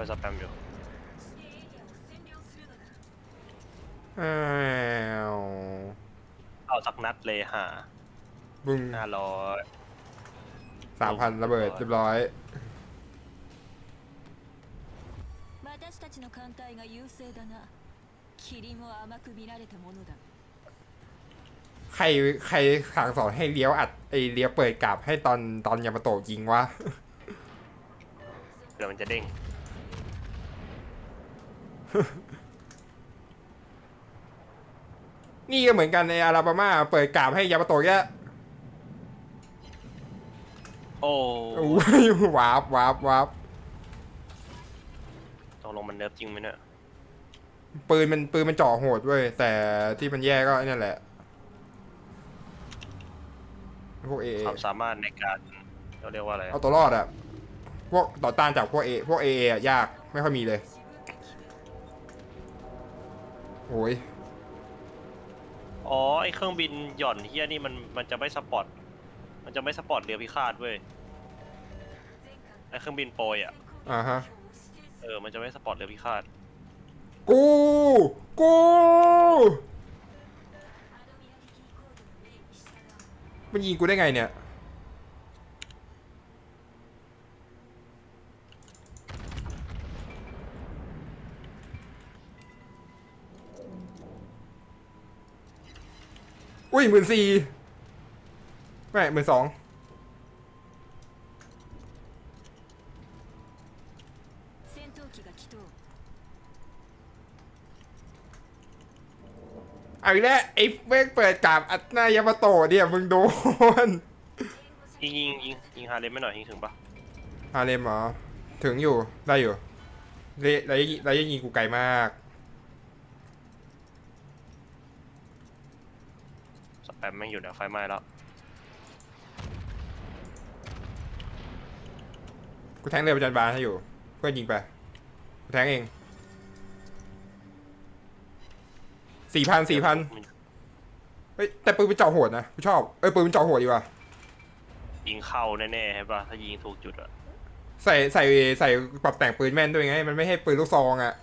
วยสแปมอยู่ อ้าว เอาสักนัดเลยหา บึ้ง ห้าร้อย สามพันระเบิดเรียบร้อย 私たちの艦隊が優勢だな霧も甘く見られたものだ ใครใครสั่งสอนให้เลี้ยวอัดไอเลี้ยวเปิดกลับให้ตอนตอนยามาโตะยิงวะ เดี๋ยวมันจะเด้ง นี่ก็เหมือนกันในอาราบามา เปิดกราบให้ยามาโตะแกโอ้อู้วาร์ปวาร์ปวาร์ปตกลงมันเนิร์ฟจริงไหมเนี่ย ปืนมันปืนมันเจ่อโหดเว้ยแต่ที่มันแย่ก็ไอ้นั่นแหละพวกเอความสามารถในการเราเรียกว่าอะไร เอาตัวรอดอะพวกต่อต้านจากพวกเอพวกเอะยากไม่ค่อยมีเลย โอ้ยอ๋อไอเครื่องบินหย่อนเฮียนี่มันมันจะไม่สปอร์ตมันจะไม่สปอร์ตเรือพิฆาตเว้ยไอเครื่องบินโปรยอะอ่าฮะ เออมันจะไม่สปอร์ตเรือพิฆาตกู กู มันยิงกูได้ไงเนี่ย อุ้ยหมื่นสี่ไม่หมื่นสองเอาอีกแล้วไอ้เวกเปิดกาบอัตนายามาโตเนี่ยมึงโดนยิงยิงยิงยิงฮาเลมไม่หน่อยยิงถึงปะฮาเลมเหรอ ถึงอยู่ได้อยู่ระยะระยะยิงกูไกลมาก แปมแม่งอยู่เดี๋ยวไฟไหม้แล้ว กูแทงเรือประจันบานให้อยู่ เพื่อนยิงไป กูแทงเองสี่พันสี่พันเฮ้ยแต่ปืนเป็นเจาะโหดนะกูชอบ เอ้ยปืนเป็นเจาะโหดดีว่ะยิงเข้าแน่ๆใช่ปะถ้ายิงถูกจุดอะใส่ใส่ใส่ปรับแต่งปืนแม่นด้วยไง มันไม่ให้ปืนลูกซองอะ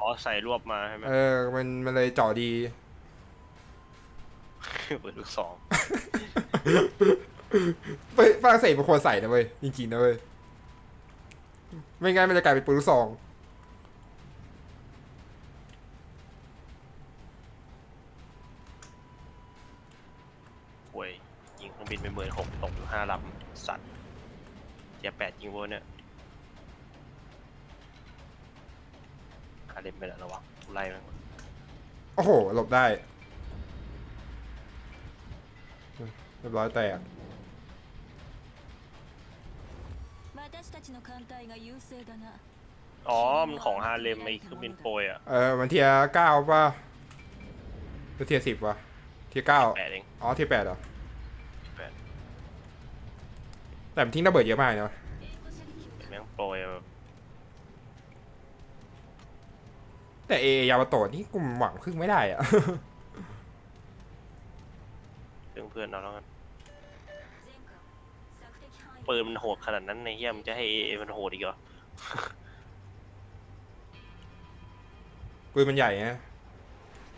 อ๋อใส่รวบมาใช่ไหมเออมันมันเลยเจาะดี เปิดลูกสองฝฝรั่งเศสมันควรใส่นะเว้ยจริงๆนะเว้ยไม่งั้นมันจะกลายเป็นปืนลูกซองหวยยิงเครื่องบินไปหมื่นหกตกอยู่ห้าลำสัตว์เจียแปดยิงโวเนี่ยฮาเลมไปแล้วระวังกูไล่มันโอ้โหหลบได้ เรียบร้อยแตกอ๋อ มันของฮาเลมไอ้เครื่องบินโปรยอะ เออมันเทียเก้าป่ะหรือเทียสิบวะเทียเก้าแปดเองอ๋อเทียแปดเหรอแปดแต่มันทิ้งระเบิดเยอะมากเนาะแม่งโปยแบบแต่เอยาวโตะนี่กลุ่มหวังพึ่งไม่ได้อะเพื่อนๆเราแล้วกัน ปืนมันโหดขนาดนั้นในเฮียมันจะให้เอมันโหดอีกเหรอ ปืนมันใหญ่นะ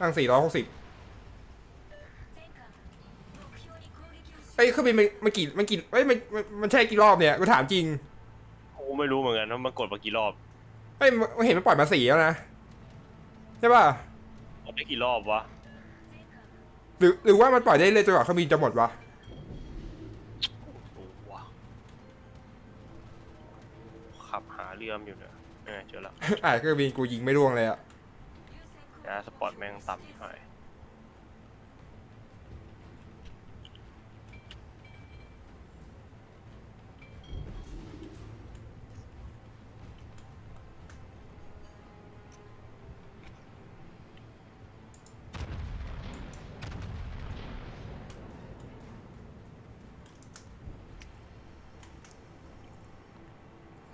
ตั้งสี่ร้อยหกสิบเอ้ยเครื่องบินมันมันกี่มันกี่เอ้ยมันมันมันใช่กี่รอบเนี่ยกูถามจริงกูไม่รู้เหมือนกันว่ามันกดมากี่รอบเอ้ยมันเห็นมันปล่อยมาสี่แล้วนะใช่ป่ะกดไปกี่รอบวะหรือหรือว่ามันปล่อยได้เลยจนกว่าเครื่องบินจะหมดวะ เรือมอยู่เนี่ยเออเจอแล้วอ่าเครื่องบินกูยิงไม่ร่วงเลยอะยาสปอร์ตแม่งต่ำที่หาย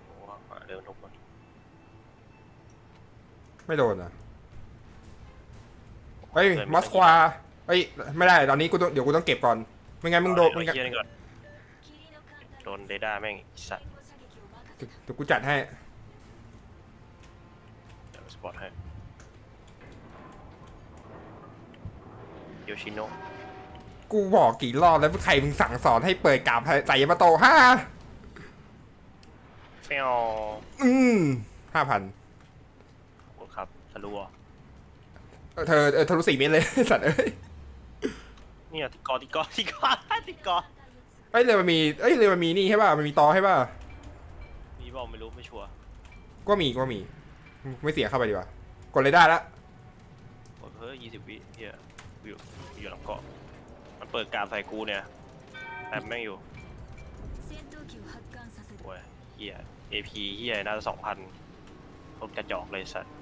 โอ้ โหหาเรือทุกคนไม่โดนอะเฮ้ยมอสควาเฮ้ยไม่ได้ตอนนี้กูต้องเดี๋ยวกูต้องเก็บก่อนไม่งั้นมึงโดนเอามึงไอ้เหี้ยนี่ก่อนโดนเรดาร์แม่งไอ้สัตว์เดี๋ยวกูจัดให้ปอร์ตให้โยชิโนะกูบอกกี่รอบแล้วใครมึงสั่งสอนให้เปิดกราบใส่ยามาโตห้า เฟลอืมห้าพันโอ้ครับทะลุอ่เธอเธอทะลุสี่เมตรเลย สัตว์เอ้ยเนี่ยติกอติกอติกอติกอเอ้ยเลยมันมีเอ้ยเลยมันมีนี่ใช่ป่ะมันมีตอใช่ป่ะมีบอกไม่รู้ไม่ชัวร์ก็มีก็มี ไม่เสียเข้าไปดีกว่ากดเลยได้ละกดเพิ่มยี่สิบวิเนี่ยอยู่อยู่หลังเกาะมันเปิดการใส่กูเนี่ยแอบแม่งอยู่โอ้ย เฮีย AP เฮียน่าจะสองพันรถกระจอกเลยสัตว์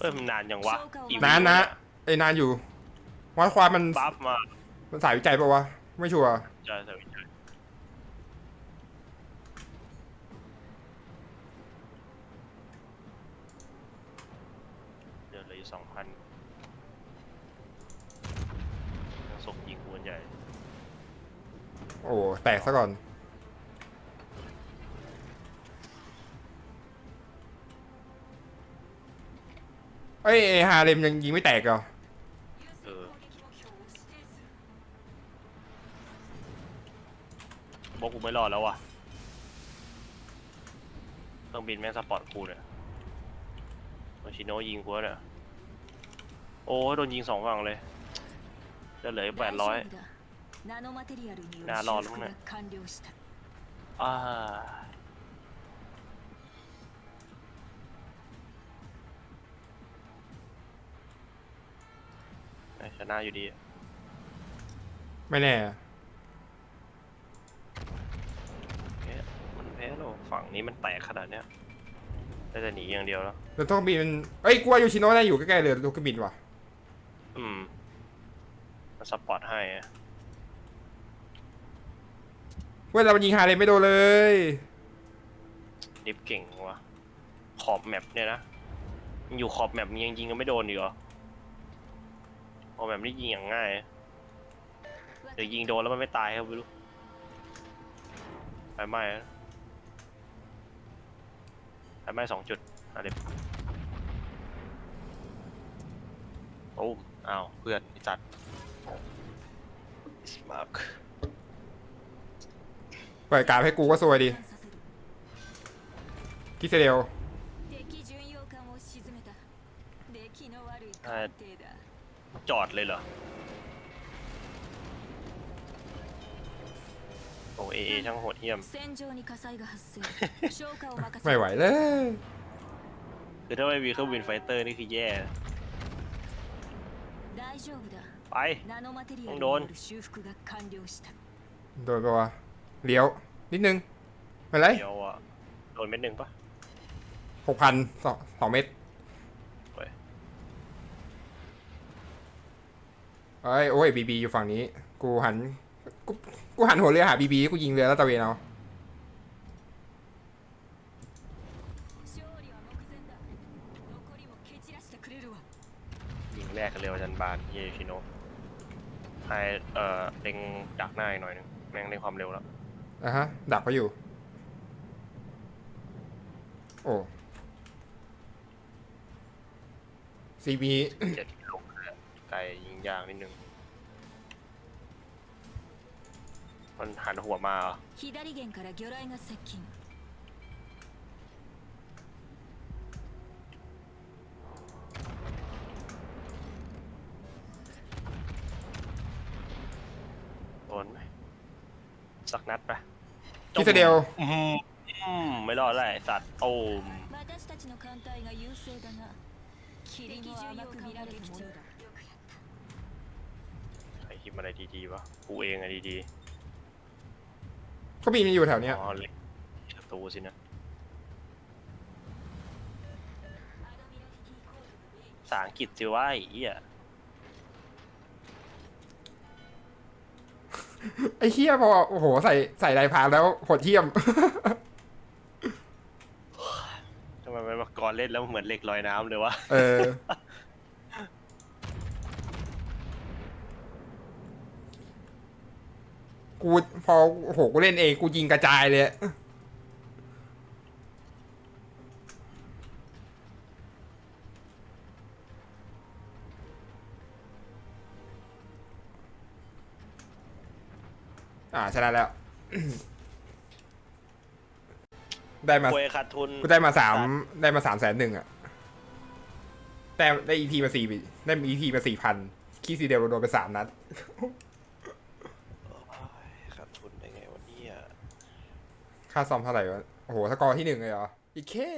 เอ้ยมนานยังวะนานนะไอ้นานอยู่วัดความมันบัฟมามันสายวิจัยปะวะ ไม่ชัวร์ใช่ใช่ใช่เดือนละสองพัน ส่งยิงกูกันใหญ่ โอ้แตกซะก่อน เอ้ยไอ้ฮาเลมยังยิงไม่แตกเหรอเออ บอกกูไม่รอดแล้วว่ะเครื่องบินแม่งสปอร์ตกูเนี่ยโอชิโนยิงกูแล้วเนี่ย โอ้ยโดนยิงสองฝั่งเลย จะเหลือแปดร้อย 大丈夫だナノマテリアルによるな修るほどね復が完了した อ่าเอ้ยชนะอยู่ดี ไม่แน่ เอ๊ะมันแพ้แล้วฝั่งนี้มันแตกขนาดเนี้ยได้แต่หนีอย่างเดียวแล้ว เดี๋ยวต้องบินเอ้ย กูว่ายูชิโนะได้อยู่ใกล้ๆเรือตัวเครื่องบินว่ะ อืมมัน สปอร์ตให้อะเว้ยเรามันยิงฮาเลมไม่โดนเลย ดิฟเก่งว่ะขอบแมปเนี่ยนะมันอยู่ขอบแมปมันยังยิงกันไม่โดนอีกเหรอขอบแมปนี่ยิงอย่างง่ายเดี๋ยวยิงโดนแล้วมันไม่ตายครับไม่รู้ไฟไหม้นะไฟไหม้สองจุดอะไรโอ้มอ้าวเพื่อนไอ้สัตว์ส มาร์ก เปิดกราบให้กูก็ซวยดี 発艦させる กิเซเดล 敵巡洋艦を沈めた出来の悪い艦艇だ จอดเลยเหรอ โอ้เอเอช่างโหดเหี้ยม 戦場に火災が発生消火を任せ ไม่ไหวเลย คือถ้าไม่มีเครื่องบินไฟเตอร์นี่คือแย่ 大丈夫だ ไป ต้องโดน โดนปะวะเลียว นิดนึงเป็นไรเดี๋ยวอะโดนเม็ดหนึ่งปะหกพันสองสองเม็ดเฮ้ยโอ้ยบีบีอยู่ฝั่งนี้ กูหันกูกูหันหัวเรือหาบีบีกูยิงเรือแล้วตะเวนเอายิงแรกกันเร็วจันบานเยชิโนะ ให้เอ่อเล็งดักหน้าอีกหน่อยหนึงแม่งเล่นความเร็วแล้ว อ่ะฮะ ดักเขาอยู่ โอ้ซีบี เจ็ดกิโลไกลยิงยากนิดนึง มันหันหัวมาเหรอ 左舷から魚雷が接近 สักนัดไป กิเซเดล อืมอืมไม่รอดแล้วไอ้สัตว์โอ้ม 私たちの艦隊が優勢だな霧も甘く見られるものだ ใครคิดอะไรดีๆวะ กูเองอะดี ก็บินอยู่แถว ๆ เนี้ย อ๋อเล็กศัตรูสินะภาษาอังกฤษสิว่าไอ้เหี้ย ไอ้เฮียพอโอ้โหใส่ใส่ลายพรางแล้วโหดเที่ยม ทำไมมันมาก่อนเล่นแล้วเหมือนเหล็กลอยน้ำเลยวะ เออกกูพอโอ้โหกูเล่นเองกูยิงกระจายเลย อ่าชนะแล้ว ได้มา ควยขาดทุนกูได้มาสามได้มาสามแสนหนึ่งอะแต่ได้อีพีมาสี่ได้อีพีมาสี่พันคีซีเดียวโดนไปสามนัดโอ้ยขาดทุนได้ไงวันนี้ค่าซ่อมเท่าไหร่วะ โอ้โห สกอร์ที่หนึ่งเลยเหรอ อีกแค่